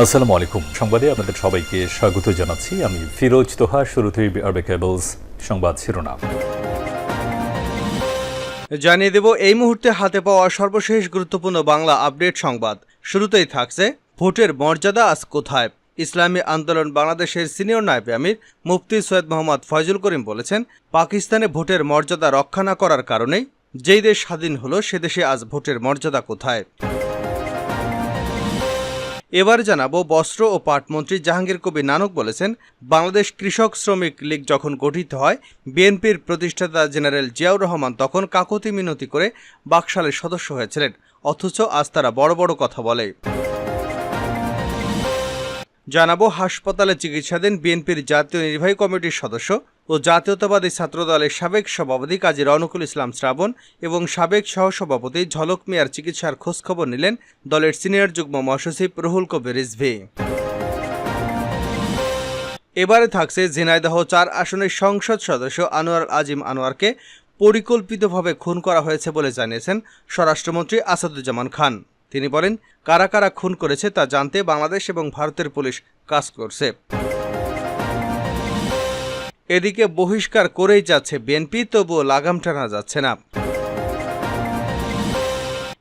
আসসালামু আলাইকুম। সংবাদে আপনাদের সবাইকে স্বাগত জানাচ্ছি। আমি ফিরোজ তোহা, শুরুতেই আরবে কেবলস সংবাদ শিরোনাম। জানিয়ে দেব, এই মুহূর্তে হাতে পাওয়া সর্বশেষ গুরুত্বপূর্ণ বাংলা আপডেট সংবাদ। শুরুতেই থাকছে, ভোটের মর্যাদা আজ কোথায়? ইসলামী আন্দোলন বাংলাদেশের সিনিয়র নায়েব আমির, মুফতি সৈয়দ মোহাম্মদ ফয়জুল করিম বলেছেন, পাকিস্তানে ভোটের মর্যাদা রক্ষা না করার কারণেই যেই দেশ স্বাধীন হলো, সে দেশে আজ ভোটের মর্যাদা কোথায়? এবার জানাব বস্ত্র ও পাটমন্ত্রী জাহাঙ্গীর কবির নানক বলেছেন, বাংলাদেশ কৃষক শ্রমিক লীগ যখন গঠিত হয়, বিএনপির প্রতিষ্ঠাতা জেনারেল জিয়াউর রহমান তখন কাকতি মিনতি করে বাকশালের সদস্য হয়েছিলেন, অথচ আজ তারা বড় বড় কথা বলে। জানাব হাসপাতালে চিকিৎসাধীন বিএনপির জাতীয় নির্বাহী কমিটির সদস্য ও জাতীয়তাবাদী ছাত্রদলের সাবেক সভাপতি কাজী রনকুল ইসলাম শ্রাবণ এবং সাবেক সহসভাপতি ঝলক মিয়ার চিকিৎসার খোঁজখবর নিলেন দলের সিনিয়র যুগ্ম মহাসচিব রুহুল কবির রিজভি। এবারে থাকছে ঝিনাইদহ চার আসনের সংসদ সদস্য আনোয়ার আজিম আনোয়ারকে পরিকল্পিতভাবে খুন করা হয়েছে বলে জানিয়েছেন স্বরাষ্ট্রমন্ত্রী আসাদুজ্জামান খান। তিনি বলেন, কারা কারা খুন করেছে তা জানতে বাংলাদেশ এবং ভারতের পুলিশ কাজ করছে। এদিকে বহিষ্কার করেই যাচ্ছে বিএনপি, তবুও লাগাম টানা যাচ্ছে না।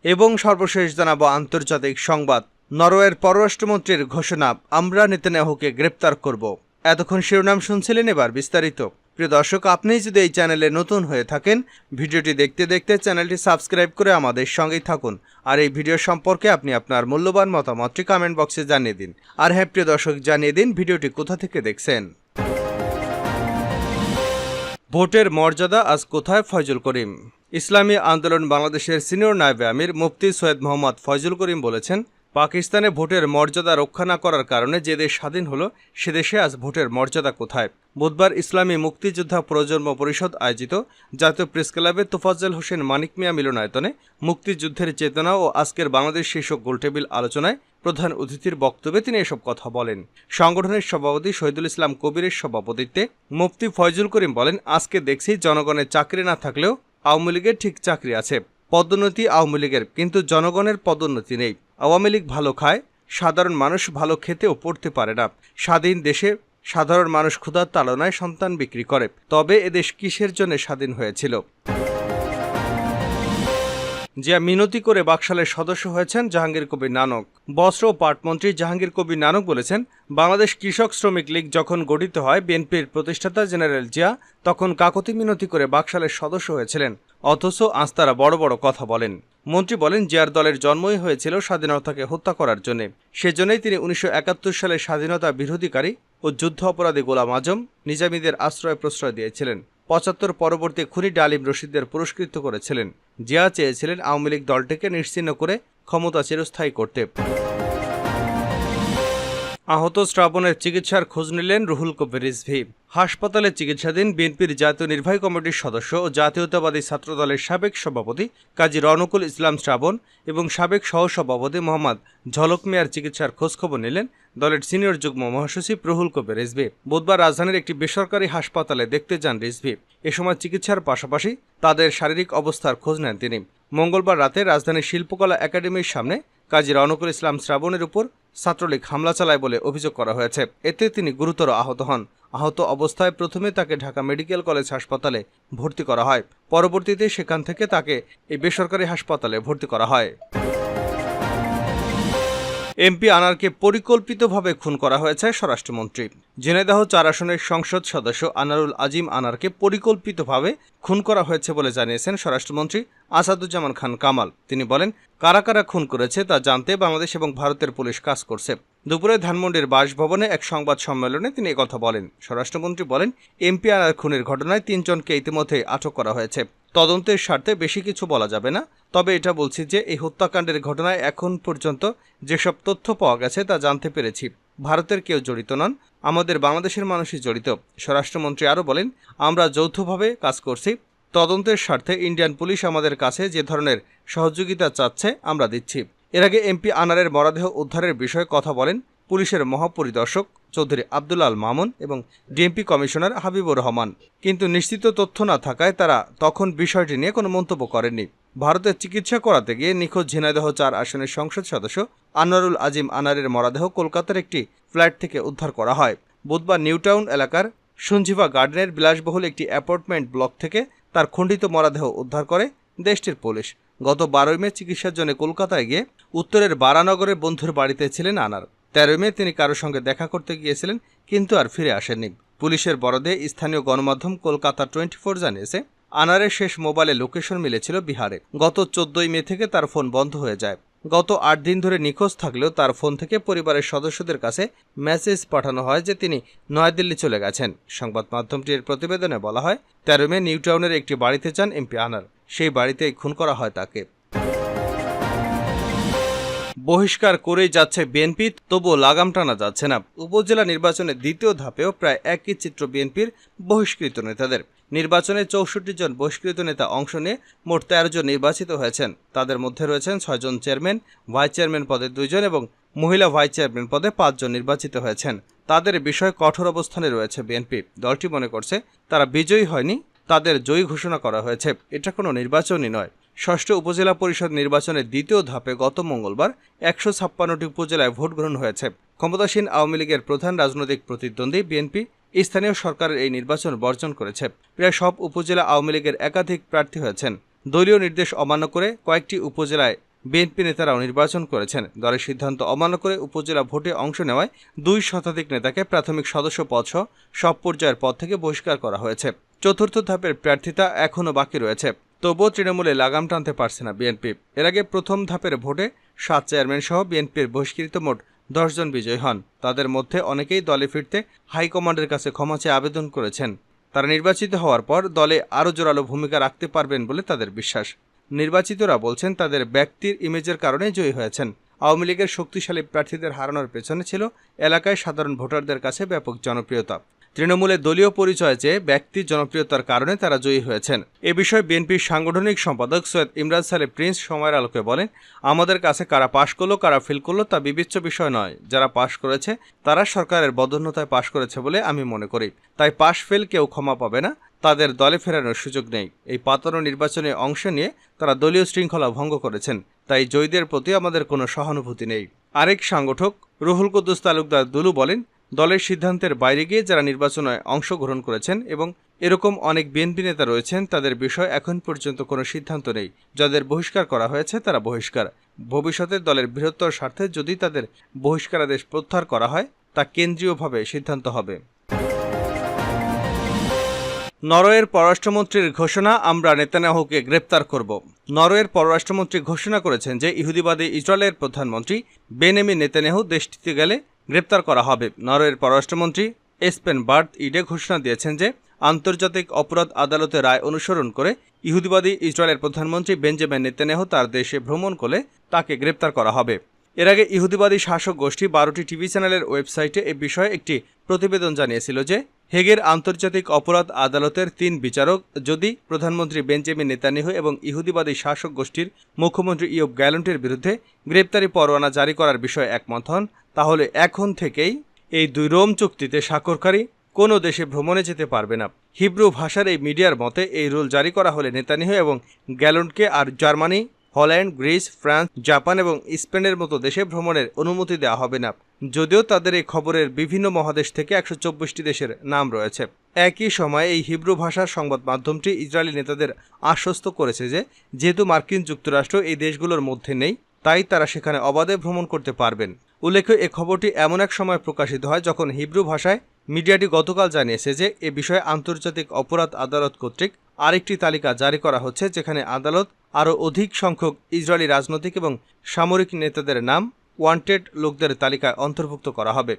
এবং সর্বশেষ জানাব আন্তর্জাতিক সংবাদ। নরওয়ের পররাষ্ট্রমন্ত্রীর ঘোষণা, আমরা নেতানিয়াহুকে গ্রেপ্তার করব। এতক্ষণ শিরোনাম শুনছিলেন এবার বিস্তারিত। প্রিয় দর্শক, আপনি যদি এই চ্যানেলে নতুন হয়ে থাকেন, ভিডিওটি দেখতে দেখতে চ্যানেলটি সাবস্ক্রাইব করে আমাদের সঙ্গেই থাকুন। আর এই ভিডিও সম্পর্কে আপনি আপনার মূল্যবান মতামতটি কমেন্ট বক্সে জানিয়ে দিন। আর হ্যাঁ প্রিয় দর্শক, জানিয়ে দিন ভিডিওটি কোথা থেকে দেখছেন। ভোটের মর্যাদা আজ কোথায় ফয়জুল করিম? ইসলামী আন্দোলন বাংলাদেশের সিনিয়র নায়েবে আমির মুফতি সৈয়দ মোহাম্মদ ফয়জুল করিম বলেছেন, পাকিস্তানে ভোটের মর্যাদা রক্ষা না করার কারণে যে দেশ স্বাধীন হলো, সে দেশে আজ ভোটের মর্যাদা কোথায়? বুধবার ইসলামী মুক্তিযোদ্ধা প্রজন্ম পরিষদ আয়োজিত জাতীয় প্রেস ক্লাবে তোফাজ্জল হোসেন মানিক মিয়া মিলনায়তনে মুক্তিযুদ্ধের চেতনা ও আজকের বাংলাদেশ শীর্ষক গোলটেবিল আলোচনায় প্রধান অতিথির বক্তব্যে তিনি এসব কথা বলেন। সংগঠনের সভাপতি শহীদুল ইসলাম কবিরের সভাপতিত্বে মুফতি ফয়জুল করিম বলেন, আজকে দেখছি জনগণের চাকরি না থাকলেও আওয়ামী লীগের ঠিক চাকরি আছে। পদোন্নতি আওয়ামী লীগের, কিন্তু জনগণের পদোন্নতি নেই। আওয়ামী লীগ ভালো খায়, সাধারণ মানুষ ভালো খেতেও পড়তে পারে না। স্বাধীন দেশে সাধারণ মানুষ ক্ষুধার তাড়নায় সন্তান বিক্রি করে। তবে এদেশ কিসের জন্য স্বাধীন হয়েছিল? জিয়া মিনতি করে বাকশালের সদস্য হয়েছেন জাহাঙ্গীর কবির নানক। বস্ত্র ও পাটমন্ত্রী জাহাঙ্গীর কবির নানক বলেছেন, বাংলাদেশ কৃষক শ্রমিক লীগ যখন গঠিত হয়, বিএনপির প্রতিষ্ঠাতা জেনারেল জিয়া তখন কাকতি মিনতি করে বাকশালের সদস্য হয়েছিলেন। অথচ আজ তারা বড় বড় কথা বলেন। মন্ত্রী বলেন, জিয়ার দলের জন্মই হয়েছিল স্বাধীনতাকে হত্যা করার জন্য। সেজন্যই তিনি উনিশশো একাত্তর সালে স্বাধীনতা বিরোধীকারী ও যুদ্ধ অপরাধী গোলাম আজম, নিজামীদের আশ্রয় প্রশ্রয় দিয়েছিলেন। পঁচাত্তর পরবর্তী খুনি ডালিম রশিদদের পুরস্কৃত করেছিলেন। জিয়া চেয়েছিলেন আওয়ামী লীগ দলটিকে নিশ্চিহ্ন করে ক্ষমতা চিরস্থায়ী করতে। আহত শ্রাবণের চিকিৎসার খোঁজ নিলেন রুহুল কবির রিজভি। হাসপাতালে চিকিৎসাধীন বিএনপির জাতীয় নির্বাহী কমিটির সদস্য ও জাতীয়তাবাদী ছাত্রদলের সাবেক সভাপতি কাজী রনকুল ইসলাম শ্রাবণ এবং সাবেক সহসভাপতি মোহাম্মদ ঝলক মিয়ার চিকিৎসার খোঁজখবর নিলেন দলের সিনিয়র যুগ্ম মহাসচিব রুহুল কবির রিজভি বুধবার রাজধানীর একটি বেসরকারি হাসপাতালে দেখতে যান রিজভি এ সময় চিকিৎসার পাশাপাশি তাদের শারীরিক অবস্থার খোঁজ নেন তিনি। মঙ্গলবার রাতে রাজধানীর শিল্পকলা একাডেমির সামনে কাজী রনকুল ইসলাম শ্রাবণের উপর ছাত্রলীগ হামলা চালায় বলে অভিযোগ করা হয়েছে। এতে তিনি গুরুতর আহত হন। আহত অবস্থায় প্রথমে তাকে ঢাকা মেডিকেল কলেজ হাসপাতালে ভর্তি করা হয়। পরবর্তীতে সেখান থেকে তাকে এই বেসরকারি হাসপাতালে ভর্তি করা হয়। এমপি আনারকে পরিকল্পিতভাবে খুন করা হয়েছে স্বরাষ্ট্রমন্ত্রী। ঝিনাইদহ চার আসনের সংসদ সদস্য আনারুল আজিম আনারকে পরিকল্পিতভাবে খুন করা হয়েছে বলে জানিয়েছেন স্বরাষ্ট্রমন্ত্রী আসাদুজ্জামান খান কামাল। তিনি বলেন, কারা কারা খুন করেছে তা জানতে বাংলাদেশ এবং ভারতের পুলিশ কাজ করছে। দুপুরে ধানমন্ডির বাসভবনে এক সংবাদ সম্মেলনে তিনি কথা বলেন। স্বরাষ্ট্রমন্ত্রী বলেন, এমপি আনার খুনের ঘটনায় তিনজনকে ইতিমধ্যে আটক করা হয়েছে। তদন্তের স্বার্থে বেশি কিছু বলা যাবে না। তবে এটা বলছি যে, এই হত্যাকাণ্ডের ঘটনায় এখন পর্যন্ত যেসব তথ্য পাওয়া গেছে তা জানতে পেরেছি। ভারতের কেউ জড়িত নন, আমাদের বাংলাদেশের মানুষই জড়িত। স্বরাষ্ট্রমন্ত্রী আরও বলেন, আমরা যৌথভাবে কাজ করছি, তদন্তের স্বার্থে ইন্ডিয়ান পুলিশ আমাদের কাছে যে ধরনের সহযোগিতা চাচ্ছে আমরা দিচ্ছি। এর আগে এমপি আনারের মরদেহ উদ্ধারের বিষয়ে কথা বলেন পুলিশের মহাপরিদর্শক চৌধুরী আব্দুল আল মামুন এবং ডিএমপি কমিশনার হাবিবুর রহমান। কিন্তু নিশ্চিত তথ্য না থাকায় তারা তখন বিষয়টি নিয়ে কোনো মন্তব্য করেননি। ভারতের চিকিৎসা করাতে গিয়ে নিখোঁজ ঝিনাইদহ চার আসনের সংসদ সদস্য আনোয়ারুল আজিম আনারের মরাদেহ কলকাতার একটি ফ্ল্যাট থেকে উদ্ধার করা হয়। বুধবার নিউটাউন এলাকার সঞ্জীবা গার্ডেনের বিলাসবহুল একটি অ্যাপার্টমেন্ট ব্লক থেকে তার খণ্ডিত মরাদেহ উদ্ধার করে দেশটির পুলিশ। গত বারোই মে চিকিৎসার জন্য কলকাতায় গিয়ে উত্তরের বারানগরের বন্ধুর বাড়িতে ছিলেন আনার। তেরোই মে তিনি কারোর সঙ্গে দেখা করতে গিয়েছিলেন, কিন্তু আর ফিরে আসেননি। পুলিশের বরদে স্থানীয় গণমাধ্যম কলকাতা টোয়েন্টি ফোর জানিয়েছে আনারের শেষ মোবাইলে লোকেশন মিলেছিল বিহারে। গত চোদ্দই মে থেকে তার ফোন বন্ধ হয়ে যায়। গত আট দিন ধরে নিখোঁজ থাকলেও তার ফোন থেকে পরিবারের সদস্যদের কাছে মেসেজ পাঠানো হয় যে তিনি নয়াদিল্লি চলে গেছেন। সংবাদ মাধ্যমটির প্রতিবেদনে বলা হয়, তেরো মে নিউটাউনের একটি বাড়িতে যান এমপি আনার। সেই বাড়িতেই খুন করা হয় তাকে। বহিষ্কার করেই যাচ্ছে বিএনপি, তবুও লাগাম টানা যাচ্ছে না। উপজেলা নির্বাচনের দ্বিতীয় ধাপেও প্রায় একই চিত্র বিএনপির বহিষ্কৃত নেতাদের। নির্বাচনে চৌষট্টি জন বহিষ্কৃত নেতা অংশ নিয়ে মোট তেরো জন নির্বাচিত হয়েছেন। তাদের মধ্যে রয়েছেন ছয়জন চেয়ারম্যান, ভাইস চেয়ারম্যান পদে দুইজন এবং মহিলা ভাইস চেয়ারম্যান পদে পাঁচজন নির্বাচিত হয়েছেন। তাদের বিষয়ে কঠোর অবস্থানে রয়েছে বিএনপি। দলটি মনে করছে, তারা বিজয়ী হয়নি তাদের জয়ী ঘোষণা করা হয়েছে। এটা কোনো নির্বাচনই নয়। ষষ্ঠ উপজেলা পরিষদ নির্বাচনের দ্বিতীয় ধাপে গত মঙ্গলবার একশো ছাপ্পান্নটি উপজেলায় ভোট গ্রহণ হয়েছে। ক্ষমতাসীন আওয়ামী লীগের প্রধান রাজনৈতিক প্রতিদ্বন্দ্বী বিএনপি স্থানীয় সরকারের এই নির্বাচন বর্জন করেছে। প্রায় সব উপজেলা আওয়ামী লীগের একাধিক প্রার্থী হয়েছেন। দলীয় নির্দেশ অমান্য করে কয়েকটি উপজেলায় বিএনপি নেতারাও নির্বাচন করেছেন। দলের সিদ্ধান্ত অমান্য করে উপজেলা ভোটে অংশ নেওয়ায় দুই শতাধিক নেতাকে প্রাথমিক সদস্য পদসহ সব পর্যায়ের পদ থেকে বহিষ্কার করা হয়েছে। চতুর্থ ধাপের প্রার্থিতা এখনও বাকি রয়েছে। তবুও তৃণমূলে লাগাম টানতে পারছে না বিএনপি। এর আগে প্রথম ধাপের ভোটে সাত চেয়ারম্যান সহ বিএনপির বহিষ্কৃত মোট দশজন বিজয়ী হন। তাদের মধ্যে অনেকেই দলে ফিরতে হাইকমান্ডের কাছে ক্ষমা চেয়ে আবেদন করেছেন। তারা নির্বাচিত হওয়ার পর দলে আরও জোরালো ভূমিকা রাখতে পারবেন বলে তাদের বিশ্বাস। নির্বাচিতরা বলছেন, তাদের ব্যক্তির ইমেজের কারণে জয়ী হয়েছেন। আওয়ামী লীগের শক্তিশালী প্রার্থীদের হারানোর পেছনে ছিল এলাকায় সাধারণ ভোটারদের কাছে ব্যাপক জনপ্রিয়তা। তৃণমূলের দলীয় পরিচয় যে ব্যক্তির জনপ্রিয়তার কারণে তারা জয়ী হয়েছেন। এ বিষয়ে বিএনপির সাংগঠনিক সম্পাদক সৈয়দ ইমরান সালে প্রিন্স সময়ের আলোকে বলেন, আমাদের কাছে কারা পাশ করল, কারা ফেল করল তা বিবেচ্য বিষয় নয়। যারা পাশ করেছে, তারা সরকারের বদন্যতায় পাশ করেছে বলে আমি মনে করি। তাই পাশ ফেল কেউ ক্ষমা পাবে না, তাদের দলে ফেরানোর সুযোগ নেই। এই পাতানো নির্বাচনে অংশ নিয়ে তারা দলীয় শৃঙ্খলা ভঙ্গ করেছেন। তাই জয়ীদের প্রতি আমাদের কোনো সহানুভূতি নেই। আরেক সাংগঠক, রুহুল কুদ্দুস তালুকদার দুলু বলেন দলের সিদ্ধান্তের বাইরে গিয়ে যারা নির্বাচনে অংশগ্রহণ করেছেন এবং এরকম অনেক বিএনপি নেতা রয়েছেন, তাদের বিষয় এখন পর্যন্ত কোনো সিদ্ধান্ত নেই। যাদের বহিষ্কার করা হয়েছে, তারা বহিষ্কার। ভবিষ্যতে দলের বৃহত্তর স্বার্থে যদি তাদের বহিষ্কারাদেশ প্রত্যাহার করা হয়, তা কেন্দ্রীয়ভাবে সিদ্ধান্ত হবে। নরওয়ের পররাষ্ট্রমন্ত্রীর ঘোষণা, আমরা নেতানিয়াহুকে গ্রেপ্তার করব। নরওয়ের পররাষ্ট্রমন্ত্রী ঘোষণা করেছেন যে, ইহুদিবাদী ইসরায়েলের প্রধানমন্ত্রী বেনেমি নেতানিয়াহু দেশটিতে গেলে গ্রেপ্তার করা হবে। নরওয়ের পররাষ্ট্রমন্ত্রী এসপেন বার্থ ইডে ঘোষণা দিয়েছেন যে, আন্তর্জাতিক অপরাধ আদালতের রায় অনুসরণ করে ইহুদিবাদী ইসরায়েলের প্রধানমন্ত্রী বেঞ্জামিন নেতানিয়াহু তার দেশে ভ্রমণ করলে তাকে গ্রেপ্তার করা হবে। এর আগে ইহুদিবাদী শাসক গোষ্ঠী বারোটি টিভি চ্যানেলের ওয়েবসাইটে এ বিষয়ে একটি প্রতিবেদন জানিয়েছিল যে হেগের আন্তর্জাতিক অপরাধ আদালতের তিন বিচারক, যদি প্রধানমন্ত্রী বেঞ্জামিন নেতানিয়াহু এবং ইহুদিবাদী শাসক গোষ্ঠীর মুখ্যমন্ত্রী ইয়ব গ্যালন্টের বিরুদ্ধে গ্রেপ্তারি পরোয়ানা জারি করার বিষয়ে একমত হন, তাহলে এখন থেকেই এই দুই রোম চুক্তিতে স্বাক্ষরকারী কোনো দেশে ভ্রমণে যেতে পারবে না। হিব্রু ভাষার এই মিডিয়ার মতে এই রুল জারি করা হলে নেতানিয়াহু এবং গ্যালন্টকে আর Germany, Holland, Greece, France, Japan এবং স্পেনের মতো দেশে ভ্রমণের অনুমতি দেওয়া হবে না। যদিও তাদের এই খবরের বিভিন্ন মহাদেশ থেকে একশো চব্বিশটি দেশের নাম রয়েছে। একই সময়ে এই হিব্রু ভাষার সংবাদ মাধ্যমটি ইসরায়েলি নেতাদের আশ্বস্ত করেছে যে, যেহেতু মার্কিন যুক্তরাষ্ট্র এই দেশগুলোর মধ্যে নেই, তাই তারা সেখানে অবাধে ভ্রমণ করতে পারবেন। উল্লেখ্য, এ খবরটি এমন এক সময় প্রকাশিত হয় যখন হিব্রু ভাষায় মিডিয়াটি গতকাল জানিয়েছে যে, এ বিষয়ে আন্তর্জাতিক অপরাধ আদালত কর্তৃক আরেকটি তালিকা জারি করা হচ্ছে, যেখানে আদালত আরও অধিক সংখ্যক ইসরায়েলি রাজনৈতিক এবং সামরিক নেতাদের নাম ওয়ান্টেড লোকদের তালিকায় অন্তর্ভুক্ত করা হবে।